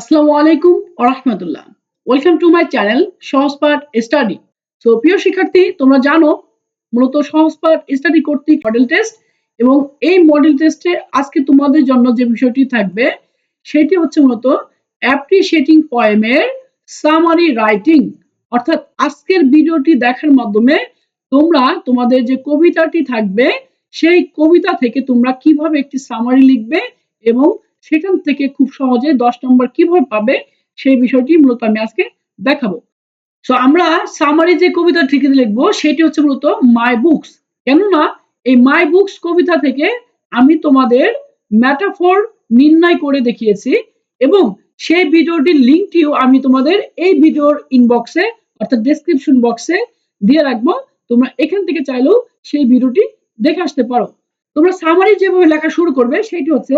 আসসালামু আলাইকুম welcome to my channel Sahajpath study so প্রিয় শিক্ষার্থী, তোমরা জানো, মূলত সহজপাঠ স্টাডি কর্তৃক মডেল টেস্ট এবং এই মডেল টেস্টে আজকে তোমাদের জন্য যে বিষয়টি থাকবে, সেটি হচ্ছে মূলত অ্যাপ্রিসিয়েটিং পয়েমের সামারি রাইটিং অর্থাৎ আজকের ভিডিওটি দেখার মাধ্যমে তোমরা তোমাদের যে কবিতাটি থাকবে, সেই কবিতা থেকে তোমরা কীভাবে একটি সামারি লিখবে এবং সেখান থেকে খুব সহজে দশ নম্বর কীভাবে পাবে সেই বিষয়টি মূলত আমি আজকে দেখাবো। সো আমরা সামারি যে কবিতা ঠিক লিখব, সেটি হচ্ছে মূলত মাই বুকস কেননা এই মাই বুকস কবিতা থেকে আমি তোমাদের ম্যাটাফোর নির্ণয় করে দেখিয়েছি এবং সেই ভিডিওটির লিঙ্কটিও আমি তোমাদের এই ভিডিওর ইনবক্সে অর্থাৎ ডেসক্রিপশন বক্সে দিয়ে রাখব। তোমরা এখান থেকে চাইলেও সেই ভিডিওটি দেখে আসতে পারো। তোমরা সামারি যেভাবে লেখা শুরু করবে, সেটি হচ্ছে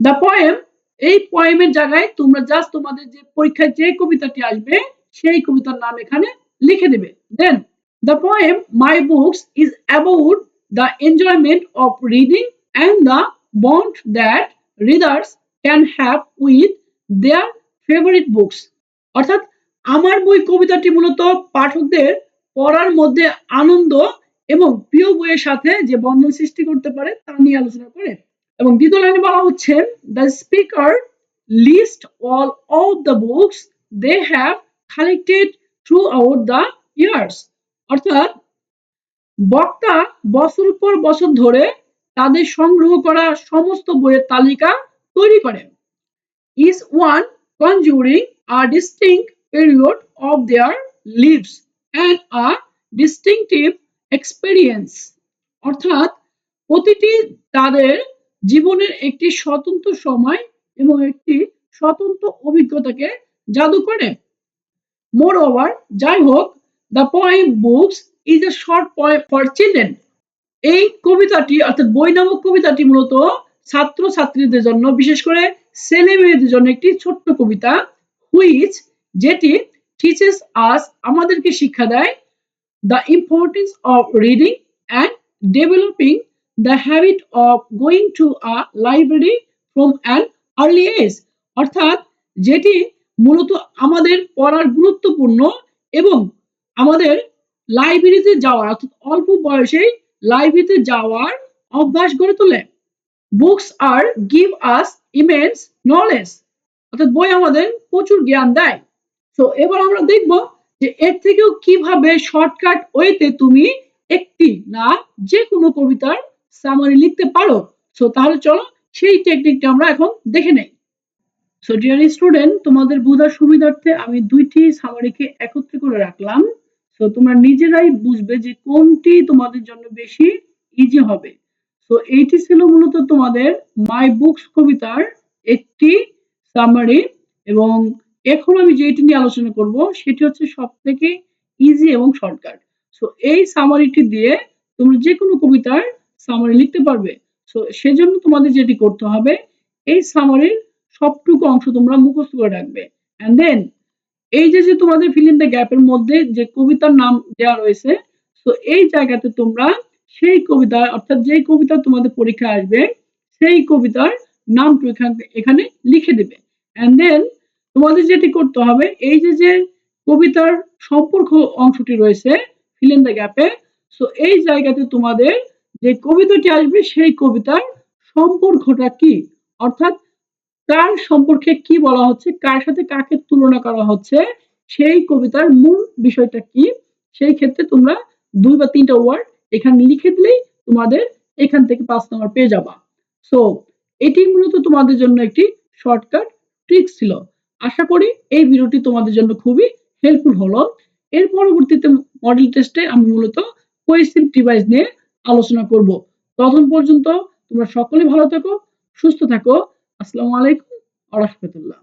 দ্য পয়েম এই পয়েমের জায়গায় তোমরা জাস্ট তোমাদের যে পরীক্ষায় যে কবিতাটি আসবে, সেই কবিতার নাম এখানে লিখে দেবে। Then the poem my books is about the enjoyment of reading and the bond that readers can have with their favourite books অর্থাৎ, আমার বই কবিতাটি মূলত পাঠকদের পড়ার মধ্যে আনন্দ এবং প্রিয় বইয়ের সাথে যে বন্ধন সৃষ্টি করতে পারে, তা নিয়ে আলোচনা করে। এবং দ্বিতীয় লাইনে বলা হচ্ছে the speaker list all of the books they have collected throughout the years অর্থাৎ, বক্তা বছর পর বছর ধরে তাদের সংগ্রহ করা সমস্ত বইয়ের তালিকা তৈরি করেন। Is one conjuring a distinct period of their lives and a distinctive experience. অর্থাৎ, প্রতিটি তাদের জীবনের একটি স্বতন্ত্র সময় এবং একটি স্বতন্ত্র অভিজ্ঞতাকে জাদু করে। মোর ওভার যাই হোক the poem books is a short poem for children এই কবিতাটি, অর্থাৎ বই নামক কবিতাটি মূলত ছাত্র ছাত্রীদের জন্য, বিশেষ করে ছেলে মেয়েদের জন্য একটি ছোট্ট কবিতা হুইচ যেটি টিচেস আস আমাদেরকে শিক্ষা দেয় the importance of reading and developing the habit of going to a library from an early age অর্থাৎ যেটি মূলত আমাদের পড়ার গুরুত্বপূর্ণ এবং আমাদের লাইব্রেরিতে যাওয়ার, অর্থাৎ অল্প বয়সেই লাইব্রেরিতে যাওয়ার অভ্যাস গড়ে তোলে। Books are give us immense knowledge অর্থাৎ বই আমাদের প্রচুর জ্ঞান দেয়। তো এবার আমরা দেখব যে এর থেকেও কীভাবে শর্টকাট ওয়েতে তুমি একটি না যে কোনো কবিতার সামারি লিখতে পারো। সো তাহলে চলো সেই টেকনিকটা আমরা এখন দেখে নেই। সো ডিয়ার স্টুডেন্ট তোমাদের বোঝার সুবিধার্থে আমি দুইটি সামারিকে একত্রে করে রাখলাম। সো তোমরা নিজেরাই বুঝবে যে কোনটি তোমাদের জন্য বেশি ইজি হবে। সো এইটি ছিল মূলত তোমাদের মাই বুকস কবিতার একটি সামারি এবং এখন আমি যেটি নিয়ে আলোচনা করব, সেটি হচ্ছে সব থেকে ইজি এবং শর্টকাট সো এই সামারিটি দিয়ে তোমরা যে কোনো কবিতার সামারি লিখতে পারবে। সো সেজন্য তোমাদের যেটি করতে হবে, এই সামারির সবটুকু অংশ তোমরা মুখস্থ করে রাখবে। অ্যান্ড দেন এই যে যে তোমাদের ফিল দ্য গ্যাপের মধ্যে যে কবিতার নাম দেওয়া রয়েছে সো এই জায়গাতে তোমরা সেই কবিতা অর্থাৎ যেই কবিতা তোমাদের পরীক্ষা আসবে, সেই কবিতার নামটু এখানে এখানে লিখে দেবে। অ্যান্ড দেন তোমাদের যেটি করতে হবে, এই যে যে কবিতার সম্পর্ক অংশটি রয়েছে ফিল ইন দ্য গ্যাপে সো এই জায়গাতে তোমাদের যে কবিতাটি আসবে সেই কবিতার সম্পর্কটা কি? অর্থাৎ কার সম্পর্কে কি বলা হচ্ছে? কার সাথে কাকে তুলনা করা হচ্ছে? সেই কবিতার মূল বিষয়টা কি? সেই ক্ষেত্রে তোমরা দুই বা তিনটা ওয়ার্ড এখানে লিখে দিলেই তোমাদের এখান থেকে পাঁচ নম্বর পেয়ে যাবা। সো এটি মূলত তোমাদের জন্য একটি শর্টকাট ট্রিক্স ছিল। আশা করি এই ভিডিওটি তোমাদের জন্য খুবই হেল্পফুল হলো। এর পরবর্তীতে মডেল টেস্টে আমি মূলত কোয়েসিভ ডিভাইস নিয়ে আলোচনা করব। তখন পর্যন্ত তোমরা সকলে ভালো থেকো সুস্থ থাকো। আসসালামু আলাইকুম আ রহমতুল্লাহ।